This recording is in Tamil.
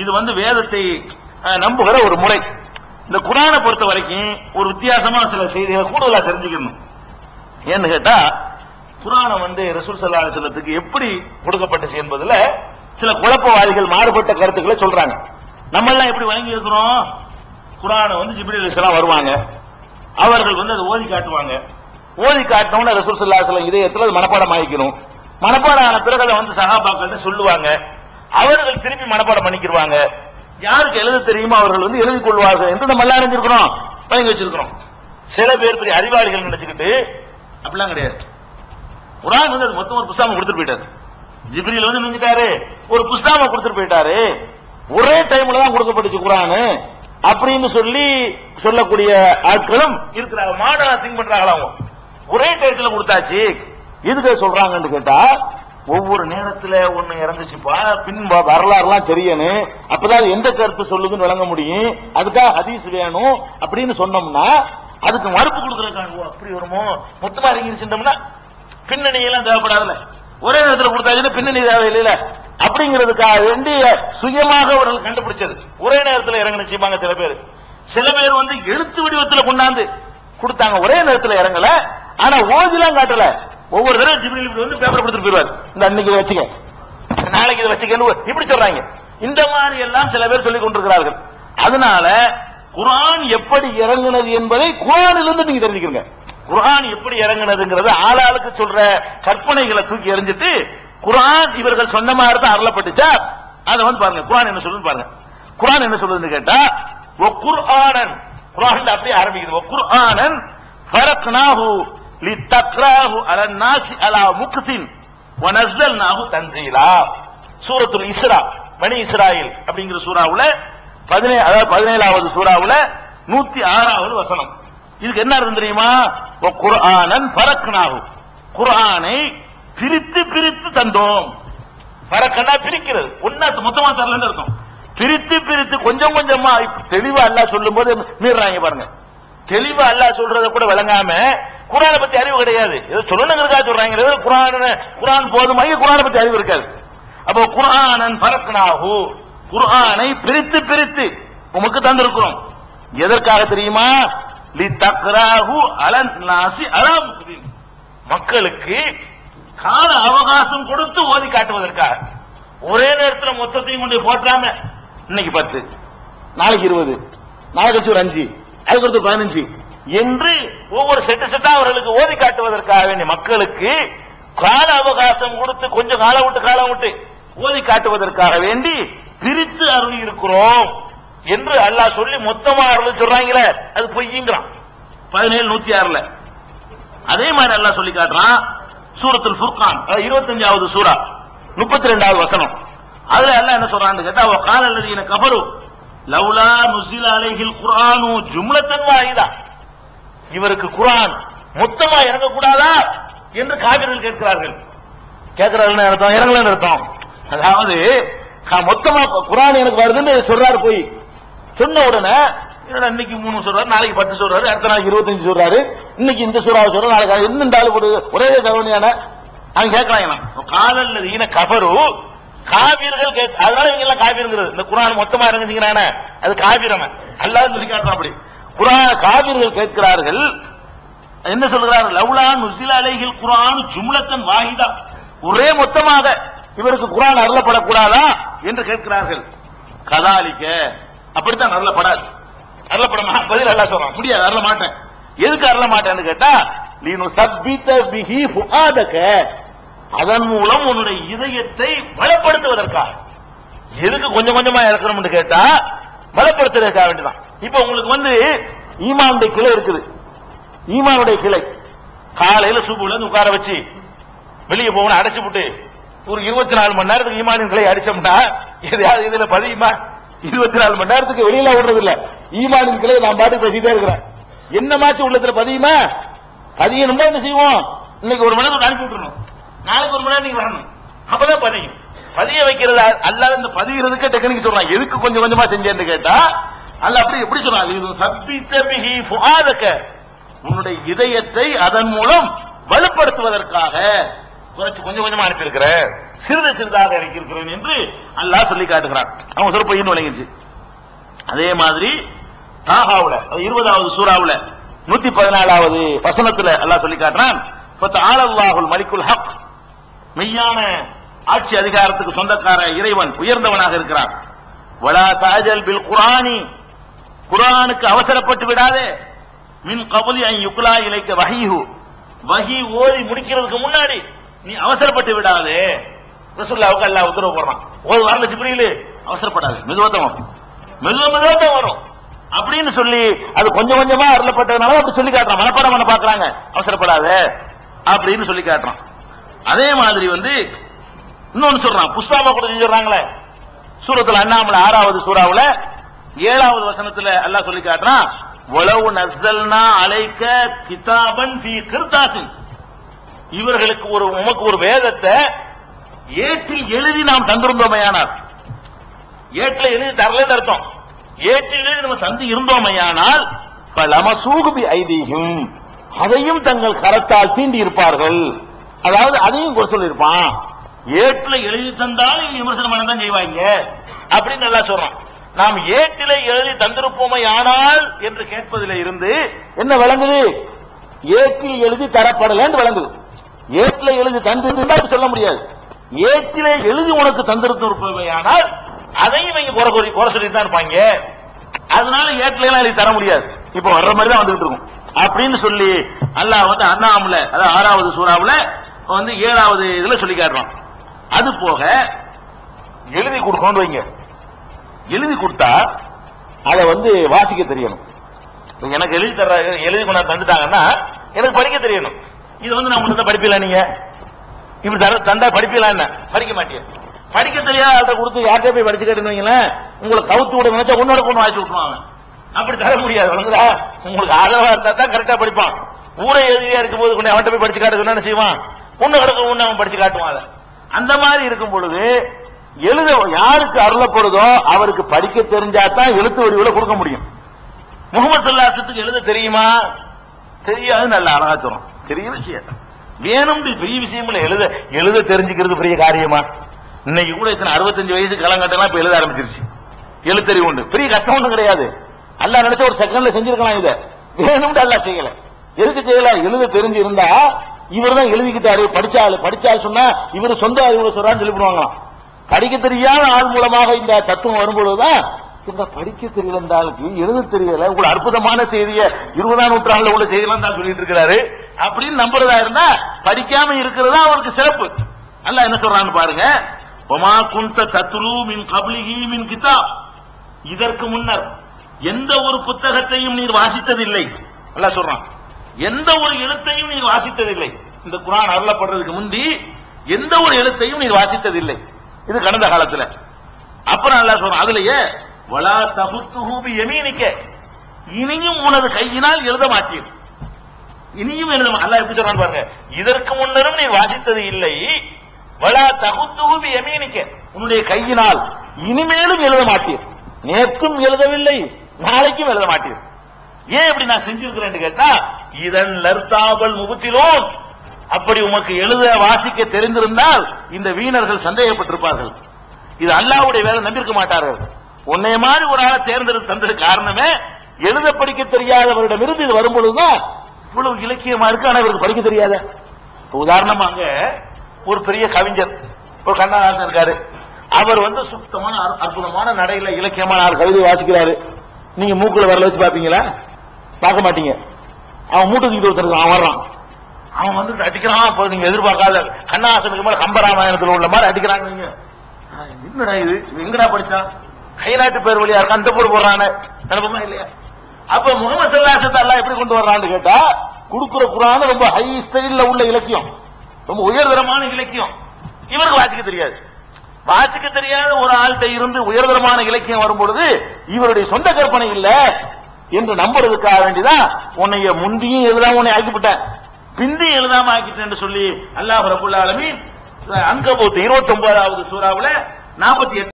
இது வந்து வேதத்தை நம்புகிற ஒரு முறை. இந்த குரானை பொறுத்த வரைக்கும் ஒரு வித்தியாசமா சில செய்திகளை கூடுதலா தெரிஞ்சுக்கணும். ஏன்னு கேட்டா குரானை வந்து ரசூல் சல்லா அலிஸ்லத்துக்கு எப்படி கொடுக்கப்பட்டுச்சு என்பதுல சில குழப்பவாதிகள் மாறுபட்ட கருத்துக்களை சொல்றாங்க. நம்ம எல்லாம் எப்படி வழங்கி இருக்கிறோம்? குரானை வந்து ஜிபிரி அலிஸ்லாம் வருவாங்க. அவர்கள் வந்து அதை ஓதி காட்டுவாங்க. ஓதி காட்டினவுடனே ரசூல் சல்லா அலிஸ்லாம் இதயத்துல அது மனப்பாடம் ஆகிக்கணும் மனப்பாடம் ஆன பிறகு அதை வந்து சகாபாக்கள்ட்ட சொல்லுவாங்க. அவர்கள் திருப்பி மனப்பாடம் பண்ணிக்கிடுவாங்க யாருக்கு எழுத தெரியுமோ அவர்கள் வந்து எழுதி கொள்வார்கள் என்று நம்ம எல்லாம் அறிஞ்சிருக்கிறோம். பயங்க வச்சிருக்கிறோம். சில பேர் பெரிய அறிவாளிகள் நினைச்சுக்கிட்டு அப்படிலாம் கிடையாது. குரான் வந்து அது மொத்தம் ஒரு புஸ்தகம் கொடுத்துட்டு போயிட்டாரு. ஜிப்ரீல் வந்து நினைஞ்சிட்டாரு ஒரு புஸ்தகம் கொடுத்துட்டு போயிட்டாரு. ஒரே டைம்ல தான் கொடுக்கப்பட்டுச்சு குரானு. அப்படின்னு சொல்லி சொல்லக்கூடிய ஆட்களும் இருக்கிறாங்க. மாடலா திங்க் பண்றாங்களா அவங்க? ஒரே டைத்துல கொடுத்தாச்சு. எதுக்கு சொல்றாங்கன்னு கேட்டா ஒவ்வொரு நேரத்துல ஒண்ணு இறந்துச்சுப்பா பின் வரலாறுலாம் தெரியணும் அப்பதான் எந்த கருத்து சொல்லுதுன்னு விளங்க முடியும். அதுக்காக ஹதீஸ் வேணும் அப்படின்னு சொன்னோம்னா அதுக்கு மறுப்பு கொடுக்கறதுக்காக அப்படி வருமோ? மொத்தமா இறங்கிருச்சுட்டோம்னா பின்னணி எல்லாம் தேவைப்படாதுல்ல. ஒரே நேரத்தில் கொடுத்தாச்சுன்னா பின்னணி தேவையில்லைல. அப்படிங்கிறதுக்காக வேண்டி சுயமாக அவர்கள் கண்டுபிடிச்சது. ஒரே நேரத்தில் இறங்கினுச்சுப்பாங்க சில பேர். சில பேர் வந்து எழுத்து வடிவத்தில் கொண்டாந்து கொடுத்தாங்க. ஒரே நேரத்தில் இறங்கல ஆனா ஓதிலாம் காட்டல. ஒவ்வொரு தடவை ஜிபிரில் இப்படி வந்து பேப்பர் கொடுத்துட்டு போயிருவார் இந்த அன்னைக்கு வச்சுக்க. நாளைக்கு இதை வச்சுக்கன்னு இப்படி சொல்றாங்க. இந்த மாதிரி எல்லாம் சில பேர் சொல்லிக் கொண்டிருக்கிறார்கள். அதனால குரான் எப்படி இறங்குனது என்பதை குர்ஆனிலிருந்து நீங்க தெரிஞ்சுக்கிறீங்க. குர்ஆன் எப்படி இறங்குனதுங்கிறது ஆளாளுக்கு சொல்ற கற்பனைகளை தூக்கி எறிஞ்சிட்டு குரான் இவர்கள் சொன்ன மாதிரி தான் அருளப்பட்டுச்சா? அதை வந்து பாருங்க. குரான் என்ன சொல்லுன்னு பாருங்க. குரான் என்ன சொல்லுதுன்னு கேட்டா ஒ குர்ஆனன். குரான் அப்படியே ஆரம்பிக்குது. ஒ குர்ஆனன் ஃபரக்னாஹு லித்தக்ராஹு அலன் நாசி அலா முக்தின் தன்சீலா சூரத்துல் இஸ்ரா பனி இஸ்ராயில் அப்படிங்கிற சூறாவுல பதினேழு அதாவது பதினேழாவது சூறாவுல நூத்தி ஆறாவது வசனம். இதுக்கு என்ன அர்த்தம் தெரியுமா? ஒ குர்ஆனன் ஃபரக்னாஹு குர்ஆனை பிரித்து பிரித்து தந்தோம். பறக்கண்டா பிரிக்கிறது. ஒன்னா மொத்தமா தரலன்னு இருக்கும் பிரித்து பிரித்து கொஞ்சம் கொஞ்சமா தெளிவா அல்லாஹ் சொல்லும் போது மீறாங்க பாருங்க. தெளிவா அல்லாஹ் சொல்றத கூட விளங்காம குரானை பத்தி அறிவு கிடையாது. ஏதோ சொல்லணுங்கிறதுக்காக சொல்றாங்க. ஏதோ குரான் குரான் போதுமா? குரானை பத்தி அறிவு இருக்காது. அப்போ குரானன் பறக்கனாகு குரானை பிரித்து பிரித்து உமக்கு தந்திருக்கிறோம். எதற்காக தெரியுமா? லி தக்ராஹு அலன் நாசி அலா மக்களுக்கு கால அவகாசம் கொடுத்து ஓதி காட்டுவதற்காக. ஒரே நேரத்தில் மொத்தத்தையும் கொண்டு போட்டாம இன்னைக்கு பத்து நாளைக்கு இருபது நாளைக்கு ஒரு அஞ்சு அதுக்கு பதினஞ்சு. என்று ஒவ்வொரு செட்டு செட்டா அவர்களுக்கு ஓதி காட்டுவதற்காக வேண்டிய மக்களுக்கு கால அவகாசம் கொடுத்து கொஞ்சம் காலம் விட்டு காலம் விட்டு ஓதி காட்டுவதற்காக வேண்டி பிரித்து அருள் இருக்கிறோம் என்று அல்லாஹ் சொல்லி மொத்தமா அருள் சொல்றாங்களே அது பொய்யுங்கிறான் பதினேழு நூத்தி ஆறுல அதே மாதிரி அல்லாஹ் சொல்லி காட்டுறான் சூரத்தில் ஃபுர்கான் இருபத்தஞ்சாவது சூரா முப்பத்தி ரெண்டாவது வசனம். அதுல எல்லாம் என்ன சொல்றான்னு கேட்டா "வ கால அல்லதீன கஃபரு லவ்லா நுசில் அலைஹில் குரானு ஜும்லத்தன் வாஹிதா. இவருக்கு குரான் மொத்தமா இறங்கக்கூடாதா என்று காபிர்கள் கேட்கிறார்கள். கேட்கிறார்கள் அர்த்தம்? இறங்கலன்னு அர்த்தம்? அதாவது மொத்தமா குரான் எனக்கு வருதுன்னு சொல்றாரு போய். சொன்ன உடனே இன்னைக்கு மூணு சொல்றாரு நாளைக்கு பத்து சொல்றாரு அடுத்த நாளைக்கு இருபத்தஞ்சு சொல்றாரு இன்னைக்கு இந்த சூறாவை சொல்றாரு நாளைக்கு என்னண்டாலும் ஒரு ஒரே கவனியான அவன் கேட்கலாம் காலல்ல ஈன கபரு. காவியர்கள் கேட்க அதனால இவங்க எல்லாம் காவியங்கிறது இந்த குரான் மொத்தமா இறங்குனீங்கன்னானே அது காவிரம். அல்லாத சொல்லி காட்டுறான் அப்படி. குரான காவிர்கள் கேட்கிறார்கள் என்ன சொல்கிறார்கள் லவ்லா நுசில அலைகள் குரான் ஜும்லத்தன் வாகிதா ஒரே மொத்தமாக இவருக்கு குரான் அருளப்படக்கூடாதா என்று கேட்கிறார்கள். கதாலிக்க அப்படித்தான் அருளப்படாது. அருளப்படமா? பதில் அல்ல சொல்றான். முடியாது அருள மாட்டேன் எதுக்கு அருள மாட்டேன்னு கேட்டா நீனு சப்பித்த பிஹி ஃபுஆதக அதன் மூலம் உன்னுடைய இதயத்தை பலப்படுத்துவதற்காக. எதுக்கு கொஞ்சம் கொஞ்சமா இறக்கணும்னு கேட்டா பலப்படுத்துறதுக்காக வேண்டிதான். இப்ப உங்களுக்கு வந்து ஈமானுடைய கிளை இருக்குது. ஈமானுடைய கிளை. காலையில சூப்புல இருந்து உட்கார வச்சு வெளியே போகணும் அடைச்சு விட்டு ஒரு இருபத்தி நாலு மணி நேரத்துக்கு ஈமானின் கிளை அடிச்சோம்னா எதையாவது இதுல பதியுமா இருபத்தி நாலு மணி நேரத்துக்கு வெளியில விடுறது இல்ல ஈமானின் கிளை நான் பாட்டு பேசிட்டே இருக்கிறேன். என்னமாச்சும் உள்ளத்துல பதியுமா பதியணும்னா என்ன செய்வோம்? இன்னைக்கு ஒரு மணி நேரம் அனுப்பி விட்டுருணும் நாளைக்கு ஒரு மணி நேரம் நீங்க வரணும். அப்பதான் பதியும். பதிய வைக்கிறது? அல்லாத இந்த பதிகிறதுக்கு டெக்னிக் சொல்றான். எதுக்கு கொஞ்சம் கொஞ்சமா செஞ்சேன்னு கேட்டா அல்ல அப்படி எப்படி சொன்னால் இது சப்பித்த பிஹி உன்னுடைய இதயத்தை அதன் மூலம் வலுப்படுத்துவதற்காக குறைச்சு கொஞ்சம் கொஞ்சமா அனுப்பி இருக்கிற சிறிது சிறிதாக இருக்கிறேன் என்று அல்லாஹ் சொல்லி காட்டுகிறான். அவன் சொல்ல பொய்ன்னு விளங்கிச்சு அதே மாதிரி தாகாவுல இருபதாவது சூறாவுல நூத்தி பதினாலாவது வசனத்துல அல்லாஹ் சொல்லி காட்டுறான் ஆலல்லாஹுல் மலிக்குல் ஹக். மெய்யான ஆட்சி அதிகாரத்துக்கு சொந்தக்கார இறைவன் உயர்ந்தவனாக இருக்கிறான். வலா தாஜல் பில் குரானி. குரானுக்கு அவசரப்பட்டு விடாதே. மின் கபலி ஐ யுக்லா இலைக்க வஹீஹு. வஹி ஓதி முடிக்கிறதுக்கு முன்னாடி நீ அவசரப்பட்டு விடாதே. ரசூல்லாவுக்கு அல்லாஹ் உத்தரவு போடுறான். ஓது வரல ஜிப்ரீலு. அவசரப்படாது. மெதுவத்தம் வரும். மெதுவ மெதுவாத்தான் வரும். அப்படின்னு சொல்லி அது கொஞ்சம் கொஞ்சமா அருளப்பட்டதுனால அப்படி சொல்லி காட்டுறான். மனப்பாடம் பண்ண பாக்குறாங்க அவசரப்படாத. அப்படின்னு சொல்லி காட்டுறான். அதே மாதிரி வந்து இன்னொன்னு சொல்றான். புஸ்தாபா கூட செஞ்சுறாங்களே சூரத்துல அண்ணாமலை ஆறாவது சூறாவில் ஏழாவது வசனத்துல அல்லாஹ் சொல்லி காட்டுறான் உளவு நஸ்ஸல்னா அலைக்க கிதாபன் ஃபீ இவர்களுக்கு ஒரு உமக்கு ஒரு வேதத்தை ஏற்றில் எழுதி நாம் தந்திருந்தோமையானார் ஏட்டில் எழுதி தரல அர்த்தம். ஏற்றில் எழுதி நம்ம தந்து இருந்தோமையானால் பலமசூகுபி ஐதீகம் அதையும் தங்கள் கரத்தால் தீண்டி இருப்பார்கள். அதாவது அதையும் குறை சொல்லியிருப்பான். ஏட்டில் எழுதி தந்தாலும் விமர்சனம் பண்ண தான் செய்வாங்க. அப்படின்னு நல்லா சொல்றான். நாம் ஏட்டிலே எழுதி தந்திருப்போமே ஆனால் என்று கேட்பதிலே இருந்து என்ன விளங்குது? ஏட்டில் எழுதி தரப்படலன்னு விளங்குது. ஏட்டில எழுதி தந்திருந்தால் அப்படி சொல்ல முடியாது. ஏட்டிலே எழுதி உனக்கு தந்திருப்போமே ஆனால் அதையும் இவங்க குறை குறை சொல்லிட்டு தான் இருப்பாங்க. அதனால ஏட்டில எல்லாம் எழுதி தர முடியாது. இப்ப வர்ற மாதிரி தான் வந்துகிட்டு இருக்கும். அப்படின்னு சொல்லி அல்லாஹ் வந்து அண்ணாமல அதாவது ஆறாவது சூறாவில் வந்து ஏழாவது இதுல சொல்லி காட்டுறான். அது போக எழுதி கொடுக்கணும் வைங்க. எழுதி கொடுத்தா அதை வந்து வாசிக்க தெரியணும். எனக்கு எழுதி தர எழுதி கொண்டா தந்துட்டாங்கன்னா எனக்கு படிக்க தெரியணும். இது வந்து நான் உன்னை படிப்பில நீங்க? இப்படி தர தந்தா படிப்பீங்களா என்ன? படிக்க மாட்டேன் படிக்க தெரியாத ஆள்கிட்ட கொடுத்து யார்கிட்ட போய் படிச்சு கேட்டுங்களேன் உங்களை கவுத்து விட நினைச்சா உன்னோட கொண்டு வாசி விட்டுருவாங்க. அப்படி தர முடியாது வழங்குதா உங்களுக்கு ஆதரவா இருந்தா தான் கரெக்டா படிப்பான். ஊரை எதிரியா இருக்கும் போது கொண்டு அவன்கிட்ட போய் படிச்சு காட்டுறது என்ன செய்வான்? உன்னை கிடக்க உன்னை அவன் படிச்சு காட்டுவான் அந்த மாதிரி இருக்கும் பொழுது எழுத யாருக்கு அருளப்படுதோ அவருக்கு படிக்க தெரிஞ்சா தான் எழுத்து வடிவில் கொடுக்க முடியும். முகமது சல்லாசத்துக்கு எழுத தெரியுமா? தெரியாது நல்ல அழகா சொல்றோம். பெரிய விஷயம். வேணும் பெரிய விஷயம் எழுத எழுத தெரிஞ்சுக்கிறது பெரிய காரியமா? இன்னைக்கு கூட இத்தனை அறுபத்தஞ்சு வயசு காலங்கட்டெல்லாம் இப்ப எழுத ஆரம்பிச்சிருச்சு. எழுத்தறிவு உண்டு. பெரிய கஷ்டம் ஒன்றும் கிடையாது. அல்லா நினைச்ச ஒரு செகண்ட்ல செஞ்சிருக்கலாம் இத. வேணும்னு அல்லா செய்யல. எதுக்கு செய்யல? எழுத தெரிஞ்சு இருந்தா இவர் தான் எழுதிக்கிட்டாரு. படிச்சாரு படிச்சாரு சொன்னா இவர் சொந்த அறிவுல சொல்றான்னு சொல்லிவிடுவாங்களாம் படிக்க தெரியாத ஆள் மூலமாக இந்த தத்துவம் வரும்பொழுதுதான் இந்த படிக்க தெரியல இந்த ஆளுக்கு எழுத தெரியல ஒரு அற்புதமான செய்தியை இருபதாம் நூற்றாண்டுல உள்ள செய்தியெல்லாம் தான் சொல்லிட்டு இருக்கிறாரு. அப்படின்னு நம்புறதா இருந்தா படிக்காம இருக்கிறதா அவருக்கு சிறப்பு. நல்லா என்ன சொல்றான்னு பாருங்க. ஒமா குந்த தத்ரு மின் கபிலிகி மின் கிதாப். இதற்கு முன்னர் எந்த ஒரு புத்தகத்தையும் நீர் வாசித்ததில்லை. நல்லா சொல்றான். எந்த ஒரு எழுத்தையும் நீர் வாசித்ததில்லை. இந்த குரான் அருளப்படுறதுக்கு முந்தி எந்த ஒரு எழுத்தையும் நீர் வாசித்ததில்லை. இது கடந்த காலத்துல. அப்புறம் நல்லா சொல்றான் அதுலயே வலா தகுத்து ஹூபி எமீனிக்க இனியும் உனது கையினால் எழுத மாட்டீர் இனியும் எழுத மா- எப்படி சொல்றான் பாருங்க. இதற்கு முன்னரும் நீ வாசித்தது இல்லை. வலா தகுத்து ஹூபி எமீனிக்க உன்னுடைய கையினால் இனிமேலும் எழுத மாட்டீர் நேற்றும் எழுதவில்லை நாளைக்கும் எழுத மாட்டீர் ஏன் இப்படி நான் செஞ்சிருக்கிறேன் கேட்டா இதன் லர்த்தாவல் முகத்திலோன் அப்படி உமக்கு எழுத வாசிக்க தெரிந்திருந்தால் இந்த வீணர்கள் சந்தேகப்பட்டிருப்பார்கள். இது அல்லாவுடைய வேலை நம்பியிருக்க மாட்டார்கள். உன்னை மாதிரி ஒரு ஆளை தேர்ந்தெடுத்து தந்தது காரணமே எழுத படிக்க தெரியாதவரிடமிருந்து இது வரும்பொழுதுதான் இவ்வளவு இலக்கியமா இருக்கு ஆனா இவருக்கு படிக்க தெரியாத? உதாரணமாக ஒரு பெரிய கவிஞர் ஒரு கண்ணதாசன் இருக்காரு. அவர் வந்து சுத்தமான அற்புதமான நடையில இலக்கியமான ஆறு கவிதை வாசிக்கிறாரு. நீங்க மூக்குல வரல வச்சு பாப்பீங்களா பார்க்க மாட்டீங்க. அவன் மூட்டு தூக்கி ஒருத்தருக்கு அவன் வர்றான். அவன் வந்து அடிக்கிறான் அப்ப நீங்க எதிர்பார்க்காத கண்ணாசனுக்கு மேல கம்பராமாயணத்துல உள்ள மாதிரி அடிக்கிறாங்க நீங்க. என்னடா இது? எங்கடா படிச்சான் கைநாட்டு பேர் வழியா இருக்கான் அந்த போர் போடுறானே நினைப்பமா இல்லையா? அப்ப முகமது சல்லாசத்தை எல்லாம் எப்படி கொண்டு வர்றான்னு கேட்டா குடுக்குற குரான் ரொம்ப ஹை ஸ்டைல உள்ள இலக்கியம். ரொம்ப உயர்தரமான இலக்கியம். இவருக்கு வாசிக்க தெரியாது. வாசிக்க தெரியாத ஒரு ஆள்கிட்ட இருந்து உயர்தரமான இலக்கியம் வரும்பொழுது இவருடைய சொந்த கற்பனை இல்ல என்று நம்புறதுக்காக வேண்டிதான் உன்னைய முந்தியும் எழுதாம உன்னை ஆக்கிவிட்டேன் பிந்தி எழுதாம ஆக்கிட்டேன்னு சொல்லி அல்லாஹ் ரபுல்லாலுமே ஆலமீன் அங்கபூத் இருபத்தி ஒன்பதாவது சூறாவில் நாற்பத்தி எட்டு